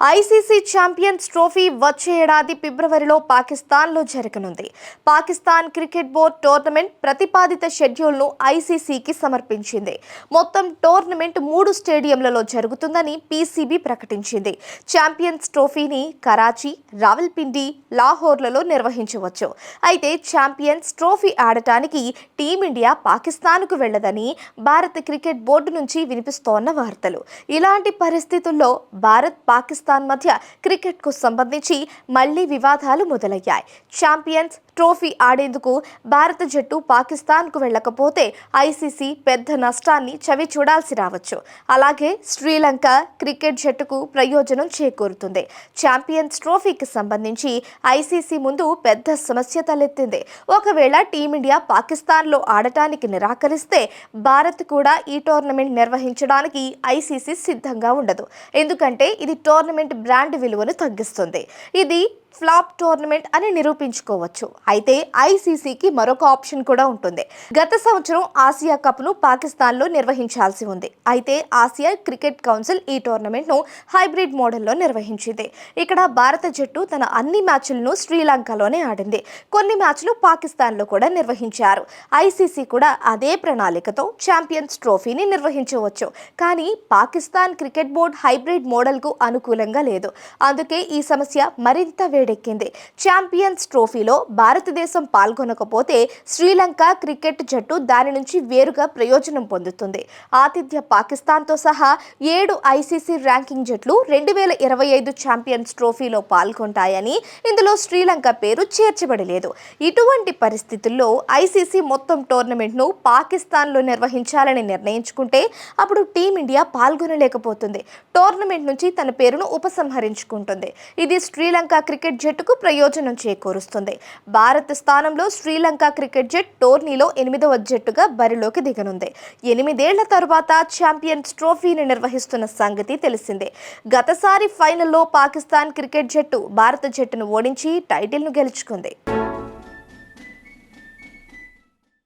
ICC champions trophy వచ్చే ఏడాది ఫిబ్రవరిలో పాకిస్తాన్లో జరగనుంది. పాకిస్తాన్ క్రికెట్ బోర్డు టోర్నమెంట్ ప్రతిపాదిత షెడ్యూల్ను ఐసీసీకి సమర్పించింది. మొత్తం టోర్నమెంట్ మూడు స్టేడియంలలో జరుగుతుందని పీసీబీ ప్రకటించింది. ఛాంపియన్స్ ట్రోఫీని కరాచీ రావల్పిండి లాహోర్లలో నిర్వహించవచ్చు. అయితే ఛాంపియన్స్ ట్రోఫీ ఆడటానికి టీమిండియా పాకిస్తాన్కు వెళ్ళదని భారత క్రికెట్ బోర్డు నుంచి వినిపిస్తోన్న వార్తలు. ఇలాంటి పరిస్థితుల్లో భారత్ పాకిస్తాన్ మధ్య క్రికెట్కు సంబంధించి మళ్ళీ వివాదాలు మొదలయ్యాయి. ఛాంపియన్స్ ట్రోఫీ ఆడేందుకు భారత జట్టు పాకిస్తాన్కు వెళ్ళకపోతే ఐసీసీ పెద్ద నష్టాన్ని చవి చూడాల్సి రావచ్చు. అలాగే శ్రీలంక క్రికెట్ జట్టుకు ప్రయోజనం చేకూరుతుంది. ఛాంపియన్స్ ట్రోఫీకి సంబంధించి ఐసీసీ ముందు పెద్ద సమస్య తలెత్తింది. ఒకవేళ టీమిండియా పాకిస్తాన్లో ఆడటానికి నిరాకరిస్తే భారత్ కూడా ఈ టోర్నమెంట్ నిర్వహించడానికి ఐసీసీ సిద్ధంగా ఉండదు. ఎందుకంటే ఇది టోర్నమెంట్ బ్రాండ్ విలువను తగ్గిస్తుంది. ఇది ఫ్లాప్ టోర్నమెంట్ అని నిరూపించుకోవచ్చు. అయితే ఐసీసీకి మరొక ఆప్షన్ కూడా ఉంటుంది. గత సంవత్సరం ఆసియా కప్ను పాకిస్తాన్లో నిర్వహించాల్సి ఉంది. అయితే ఆసియా క్రికెట్ కౌన్సిల్ ఈ టోర్నమెంట్ను హైబ్రిడ్ మోడల్లో నిర్వహించింది. ఇక్కడ భారత జట్టు తన అన్ని మ్యాచ్లను శ్రీలంకలోనే ఆడింది. కొన్ని మ్యాచ్లు పాకిస్తాన్లో కూడా నిర్వహించారు. ఐసీసీ కూడా అదే ప్రణాళికతో ఛాంపియన్స్ ట్రోఫీని నిర్వహించవచ్చు. కానీ పాకిస్తాన్ క్రికెట్ బోర్డ్ హైబ్రిడ్ మోడల్కు అనుకూలంగా లేదు. అందుకే ఈ సమస్య మరింత వేడెక్కింది. ఛాంపియన్స్ ట్రోఫీలో భారతదేశం పాల్గొనకపోతే శ్రీలంక క్రికెట్ జట్టు దాని నుంచి వేరుగా ప్రయోజనం పొందుతుంది. ఆతిథ్య పాకిస్తాన్తో సహా ఏడు ఐసీసీ ర్యాంకింగ్ జట్లు రెండు వేల ఇరవై ఐదు ఛాంపియన్స్ ట్రోఫీలో పాల్గొంటాయని ఇందులో శ్రీలంక పేరు చేర్చబడలేదు. ఇటువంటి పరిస్థితుల్లో ఐసీసీ మొత్తం టోర్నమెంట్ను పాకిస్తాన్లో నిర్వహించాలని నిర్ణయించుకుంటే అప్పుడు టీమిండియా పాల్గొనలేకపోతుంది. టోర్నమెంట్ నుంచి తన పేరును ఉపసంహరించుకుంటుంది. ఇది శ్రీలంక క్రికెట్ క్రికెట్ జట్టుకు ప్రయోజనం చేకూరుస్తుంది. భారత్ స్థానంలో శ్రీలంక క్రికెట్ జట్ టోర్నీలో ఎనిమిదవ జట్టుగా బరిలోకి దిగనుంది. ఎనిమిదేళ్ళ తరువాత ఛాంపియన్స్ ట్రోఫీని నిర్వహిస్తున్న సంగతి తెలిసిందే. గతసారి ఫైనల్లో పాకిస్తాన్ క్రికెట్ జట్టు భారత జట్టును ఓడించి టైటిల్ను గెలుచుకుంది.